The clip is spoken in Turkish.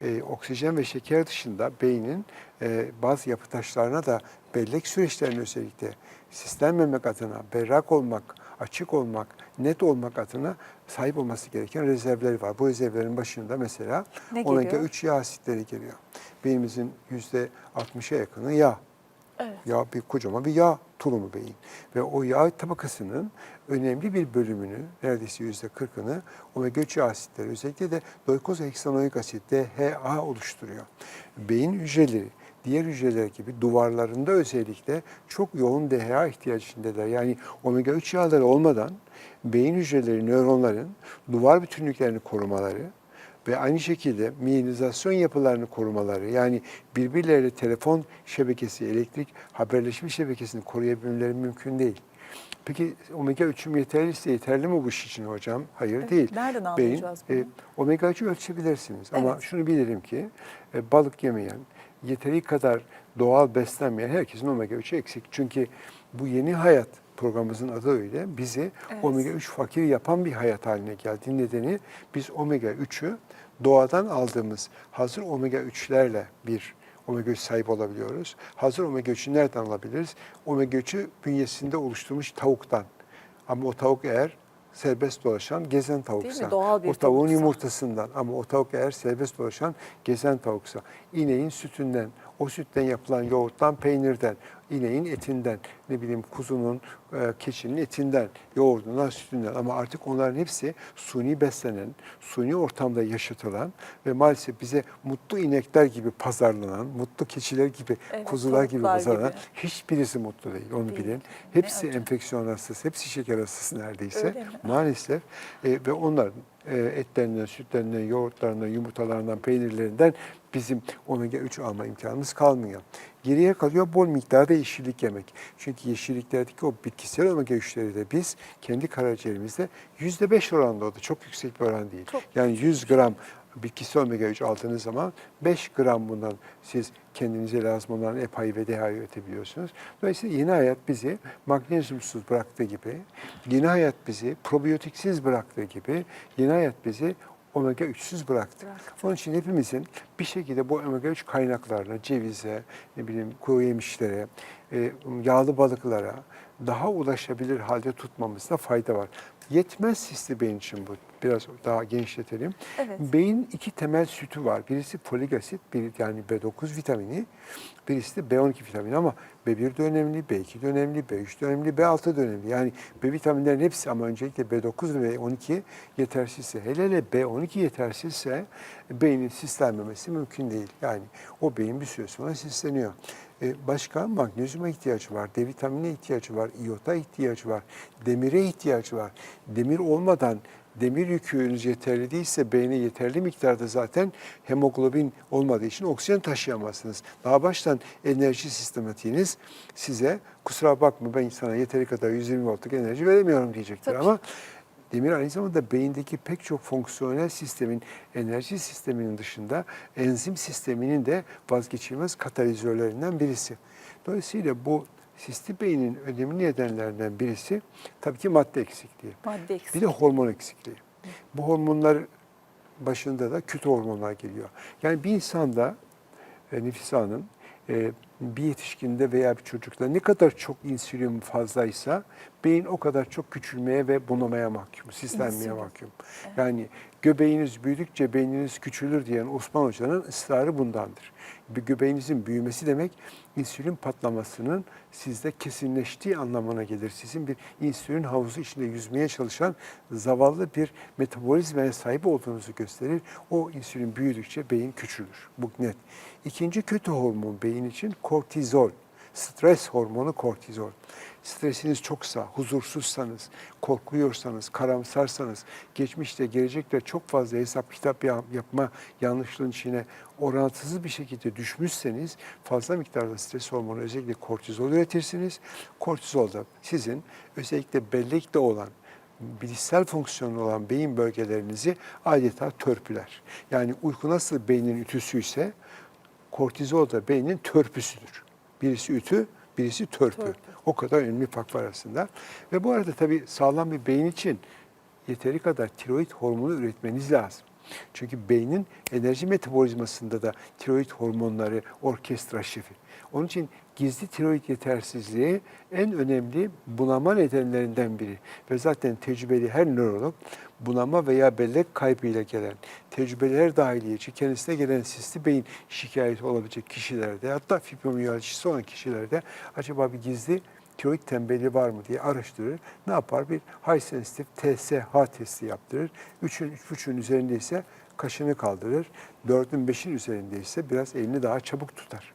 e, oksijen ve şeker dışında beynin e, bazı yapı taşlarına da bellek süreçlerini özellikle sistemlemek adına, berrak olmak, açık olmak, net olmak adına sahip olması gereken rezervleri var. Bu rezervlerin başında mesela omega 3 yağ asitleri geliyor. Beynimizin yüzde 60'a yakını yağ. Evet. Yağ bir kocaman bir yağ tulumu beyin. Ve o yağ tabakasının önemli bir bölümünü, neredeyse yüzde 40'ını omega 3 yağ asitleri, özellikle de doikozoheksanoik asit, DHA oluşturuyor. Beyin hücreleri, diğer hücreler gibi duvarlarında özellikle çok yoğun DHA ihtiyacındalar. Yani omega 3 yağları olmadan beyin hücreleri, nöronların duvar bütünlüklerini korumaları, ve aynı şekilde miyelinizasyon yapılarını korumaları yani birbirleriyle telefon şebekesi, elektrik haberleşme şebekesini koruyabilmeleri mümkün değil. Peki omega 3'üm yeterliyse yeterli mi bu iş için hocam? Hayır Evet, değil. nereden Beyin, anlayacağız bunu? e, omega 3'ü ölçebilirsiniz ama Evet. şunu bilirim ki e, balık yemeyen, yeteri kadar doğal beslenmeyen herkesin omega 3'ü eksik. Çünkü bu yeni hayat programımızın adı öyle. Bizi Evet. omega 3 fakir yapan bir hayat haline geldi. Nedeni biz omega 3'ü doğadan aldığımız hazır omega 3'lerle bir omega 3 sahip olabiliyoruz. Hazır omega 3'ü nereden alabiliriz? Omega 3'ü bünyesinde oluşturmuş tavuktan. Ama o tavuk eğer serbest dolaşan gezen tavuksa, o tavuğun tavuksa. yumurtasından ama o tavuk eğer serbest dolaşan gezen tavuksa, ineğin sütünden, o sütten yapılan yoğurttan, peynirden, ineğin etinden, ne bileyim kuzunun, e, keçinin etinden, yoğurdundan, sütünden ama artık onların hepsi suni beslenen, suni ortamda yaşatılan ve maalesef bize mutlu inekler gibi pazarlanan, mutlu keçiler gibi, Evet, kuzular gibi pazarlanan gibi. hiçbirisi mutlu değil, onu Değil. bilin. Hepsi enfeksiyon hastası, hepsi şeker hastası neredeyse. Maalesef e, ve onların e, etlerinden, sütlerinden, yoğurtlarından, yumurtalarından, peynirlerinden bizim omega 3 alma imkanımız kalmıyor. Geriye kalıyor bol miktarda yeşillik yemek. Çünkü yeşilliklerdeki o bitkisel omega 3'leri de biz kendi karaciğerimizde %5 oranında o da çok yüksek bir oran değil. Çok yani 100 gram bitkisel omega 3 aldığınız zaman 5 gram bundan siz kendinize lazım olan EPA'yı ve DHA'yı üretebiliyorsunuz. Dolayısıyla yeni hayat bizi magnezyumsuz bıraktığı gibi, yeni hayat bizi probiyotiksiz bıraktığı gibi, yeni hayat bizi omega 3'süz bıraktı. Bıraktı. Onun için hepimizin bir şekilde bu omega 3 kaynaklarına, cevize, ne bileyim kuru yemişlere, e, yağlı balıklara daha ulaşabilir halde tutmamızda fayda var. Yetmez sisli beyin için bu. Biraz daha genişletelim. Evet. Beyin iki temel sütü var. Birisi folik asit, bir yani B9 vitamini, birisi de B12 vitamini ama B1 de önemli, B2 de önemli, B3 de önemli, B6 da önemli. Yani B vitaminlerin hepsi ama öncelikle B9 ve B12 yetersizse, hele hele B12 yetersizse beynin sislenmemesi mümkün değil. Yani o beyin bir süre sonra sisleniyor. E, Başka magnezyuma ihtiyacı var, D vitaminine ihtiyacı var, iyota ihtiyacı var, demire ihtiyacı var. Demir olmadan demir yükünüz yeterli değilse beyne yeterli miktarda zaten hemoglobin olmadığı için oksijen taşıyamazsınız. Daha baştan enerji sistematiğiniz size kusura bakma ben sana yeteri kadar 120 voltluk enerji veremiyorum diyecektir Tabii. ama Demir aynı zamanda beyindeki pek çok fonksiyonel sistemin, enerji sisteminin dışında enzim sisteminin de vazgeçilmez katalizörlerinden birisi. Dolayısıyla bu sisti beynin önemli nedenlerinden birisi tabii ki madde eksikliği. Madde eksik. Bir de hormon eksikliği. Bu hormonlar başında da kötü hormonlar geliyor. Yani bir insanda e, Hanım e, bir yetişkinde veya bir çocukta ne kadar çok insülin fazlaysa beyin o kadar çok küçülmeye ve bunamaya mahkum, sislenmeye İnsülin. mahkum. Yani göbeğiniz büyüdükçe beyniniz küçülür diyen Osman Hoca'nın ısrarı bundandır. Bir göbeğinizin büyümesi demek insülin patlamasının sizde kesinleştiği anlamına gelir. Sizin bir insülin havuzu içinde yüzmeye çalışan zavallı bir metabolizmaya sahip olduğunuzu gösterir. O insülin büyüdükçe beyin küçülür. Bu net. İkinci kötü hormon beyin için kortizol. Stres hormonu kortizol. Stresiniz çoksa, huzursuzsanız, korkuyorsanız, karamsarsanız, geçmişte, gelecekte çok fazla hesap kitap ya- yapma yanlışlığın içine orantısız bir şekilde düşmüşseniz fazla miktarda stres hormonu özellikle kortizol üretirsiniz. Kortizol da sizin özellikle bellekte olan bilişsel fonksiyonu olan beyin bölgelerinizi adeta törpüler. Yani uyku nasıl beynin ütüsüyse kortizol da beynin törpüsüdür. Birisi ütü, birisi törpü. Törpü. O kadar önemli fark var arasında. Ve bu arada tabii sağlam bir beyin için yeteri kadar tiroid hormonu üretmeniz lazım. Çünkü beynin enerji metabolizmasında da tiroid hormonları orkestra şefi. Onun için gizli tiroid yetersizliği en önemli bunama nedenlerinden biri. Ve zaten tecrübeli her nörolog bunama veya bellek kaybıyla gelen, tecrübeler dahiliyeci kendisine gelen sisli beyin şikayeti olabilecek kişilerde hatta fibromiyalajisi olan kişilerde acaba bir gizli tiroid tembelliği var mı diye araştırır. Ne yapar? Bir high sensitive TSH testi yaptırır. 3'ün 3'ün üzerindeyse kaşını kaldırır. 4'ün 5'in üzerindeyse biraz elini daha çabuk tutar.